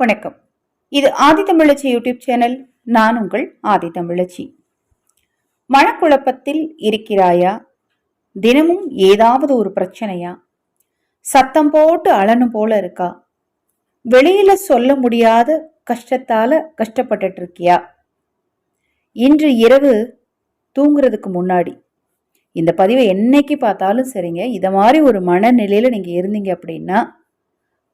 வணக்கம். இது ஆதி தமிழச்சி YouTube channel. நான் உங்கள் ஆதி தமிழச்சி. மனக்குழப்பத்தில் இருக்கிறாயா? தினமும் ஏதாவது ஒரு பிரச்சனையா? சத்தம் போட்டு அழனும் போல இருக்கா? வெளியில சொல்ல முடியாத கஷ்டத்தால கஷ்டப்பட்டுட்டு இருக்கியா இன்று இரவு தூங்குறதுக்கு முன்னாடி. இந்த பதிவை என்னைக்கு பார்த்தாலும் சரிங்க. இதை மாதிரி ஒரு மனநிலையில் நீங்கள் இருந்தீங்க அப்படின்னா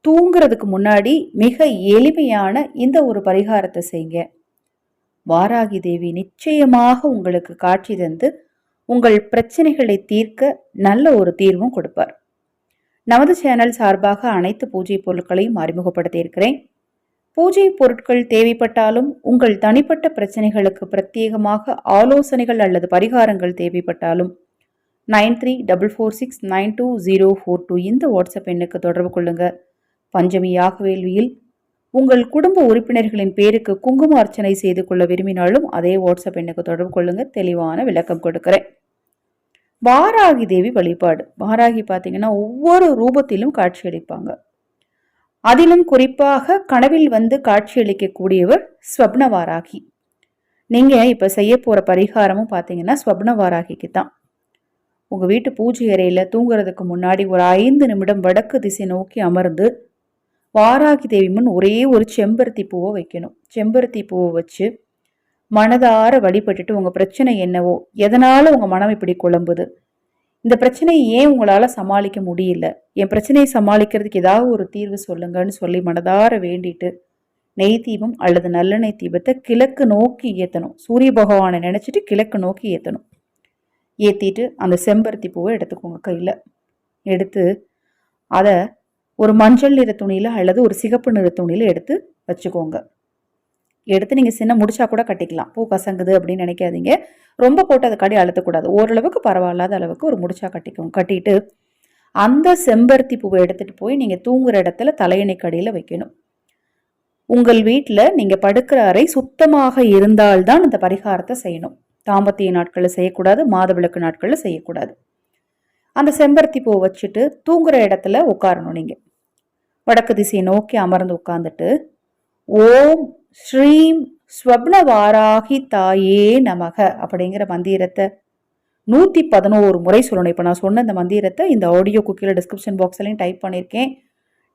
தூங்குறதுக்கு முன்னாடி மிக எளிமையான இந்த ஒரு பரிகாரத்தை செய்யுங்க. வாராகி தேவி நிச்சயமாக உங்களுக்கு காட்சி தந்து உங்கள் பிரச்சனைகளை தீர்க்க நல்ல ஒரு தீர்வும் கொடுப்பார். நமது சேனல் சார்பாக அனைத்து பூஜை பொருட்களையும் அறிமுகப்படுத்தியிருக்கிறேன் பூஜை பொருட்கள் தேவைப்பட்டாலும் உங்கள் தனிப்பட்ட பிரச்சனைகளுக்கு பிரத்யேகமாக ஆலோசனைகள் அல்லது பரிகாரங்கள் தேவைப்பட்டாலும் nine three double four six nine two zero four two இந்த வாட்ஸ்அப் எண்ணுக்கு தொடர்பு கொள்ளுங்கள் பஞ்சமி வேள்வியில் உங்கள் குடும்ப உறுப்பினர்களின் பேருக்கு குங்கும அர்ச்சனை செய்து கொள்ள விரும்பினாலும் அதே வாட்ஸ்அப் எண்ணுக்கு தொடர்பு கொள்ளுங்க. தெளிவான விளக்கம் கொடுக்கிறேன். வாராகி தேவி வழிபாடு. வாராகி பார்த்தீங்கன்னா ஒவ்வொரு ரூபத்திலும் காட்சியளிப்பாங்க அதிலும் குறிப்பாக கனவில் வந்து காட்சியளிக்கக்கூடியவர் ஸ்வப்ன வாராகி நீங்கள் இப்போ செய்ய போகிற பரிகாரமும் பார்த்தீங்கன்னா ஸ்வப்ன வாராகிக்கு தான். உங்கள் வீட்டு பூஜை அறையில் தூங்குறதுக்கு முன்னாடி ஒரு ஐந்து நிமிடம் வடக்கு திசை நோக்கி அமர்ந்து வாராகி தேவி முன் ஒரே ஒரு செம்பருத்தி பூவை வைக்கணும். செம்பருத்தி பூவை வச்சு மனதார வழிபட்டுட்டு உங்கள் பிரச்சனை என்னவோ எதனால் உங்கள் மனம் இப்படி குழம்புது? இந்த பிரச்சனையை ஏன் உங்களால் சமாளிக்க முடியல? என் பிரச்சனையை சமாளிக்கிறதுக்கு ஏதாவது ஒரு தீர்வு சொல்லுங்கன்னு சொல்லி மனதார வேண்டிட்டு நெய் தீபம் அல்லது நல்லெண்ணெய் தீபத்தை கிழக்கு நோக்கி ஏற்றணும் சூரிய பகவானை நினச்சிட்டு கிழக்கு நோக்கி ஏற்றணும் ஏற்றிட்டு அந்த செம்பருத்தி பூவை எடுத்துக்கோங்க கையில். எடுத்து அதை ஒரு மஞ்சள் நிற துணியில் அல்லது ஒரு சிகப்பு நிற துணியில் எடுத்து வச்சுக்கோங்க. எடுத்து நீங்கள் சின்ன முடிச்சா கூட கட்டிக்கலாம். பூ கசங்குது அப்படின்னு நினைக்காதீங்க. ரொம்ப போட்டு அதை கடி அழுத்தக்கூடாது ஓரளவுக்கு பரவாயில்லாத அளவுக்கு ஒரு முடிச்சா கட்டிக்கும் கட்டிட்டு அந்த செம்பருத்தி பூவை எடுத்துகிட்டு போய் நீங்கள் தூங்குற இடத்துல தலையணை கடியில் வைக்கணும். உங்கள் வீட்டில் நீங்கள் படுக்கிற அறை சுத்தமாக இருந்தால்தான் இந்த பரிகாரத்தை செய்யணும். தாம்பத்திய நாட்களில் செய்யக்கூடாது மாதவிளக்கு நாட்களில் செய்யக்கூடாது. அந்த செம்பருத்தி பூ வச்சுட்டு தூங்குற இடத்துல உட்காரணும் நீங்கள் வடக்கு திசையை நோக்கி அமர்ந்து உட்காந்துட்டு ஓம் ஸ்ரீம் ஸ்வப்னவாராகி தாயே நமக அப்படிங்கிற மந்திரத்தை நூற்றி பதினோரு முறை சொல்லணும். இப்போ நான் சொன்ன இந்த மந்திரத்தை இந்த ஆடியோ குக்கியில் டிஸ்கிரிப்ஷன் பாக்ஸ்லையும் டைப் பண்ணியிருக்கேன்.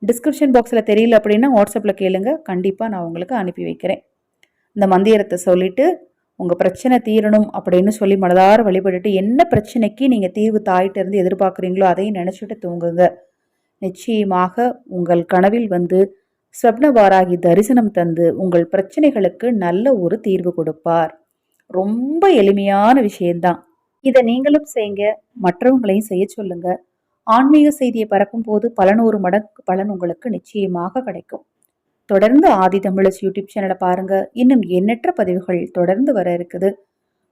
டிஸ்கிரிப்ஷன் பாக்ஸில் தெரியல அப்படின்னா வாட்ஸ்அப்பில் கேளுங்க. கண்டிப்பாக நான் உங்களுக்கு அனுப்பி வைக்கிறேன். இந்த மந்திரத்தை சொல்லிவிட்டு உங்கள் பிரச்சனை தீரணும் அப்படின்னு சொல்லி மனதார வழிபட்டுட்டு என்ன பிரச்சனைக்கு நீங்கள் தீர்வு தாயிட்ட இருந்து எதிர்பார்க்குறீங்களோ அதையும் நினச்சிட்டு தூங்குங்க. நிச்சயமாக உங்கள் கனவில் வந்து ஸ்வப்னவாராகி தரிசனம் தந்து உங்கள் பிரச்சனைகளுக்கு நல்ல ஒரு தீர்வு கொடுப்பார். ரொம்ப எளிமையான விஷயம்தான். இதை நீங்களும் செய்யுங்க மற்றவங்களையும் செய்ய சொல்லுங்க. ஆன்மீக செய்தியை பரப்பும் போது பலனூறு மடங்கு பலன் உங்களுக்கு நிச்சயமாக கிடைக்கும். தொடர்ந்து ஆதி தமிழஸ் யூடியூப் சேனலை பாருங்க. இன்னும் எண்ணற்ற பதிவுகள் தொடர்ந்து வர இருக்குது.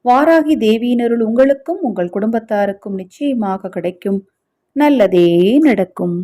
வாராகி தேவியினருள் உங்களுக்கும் உங்கள் குடும்பத்தாருக்கும் நிச்சயமாக கிடைக்கும். நல்லதே நடக்கும்.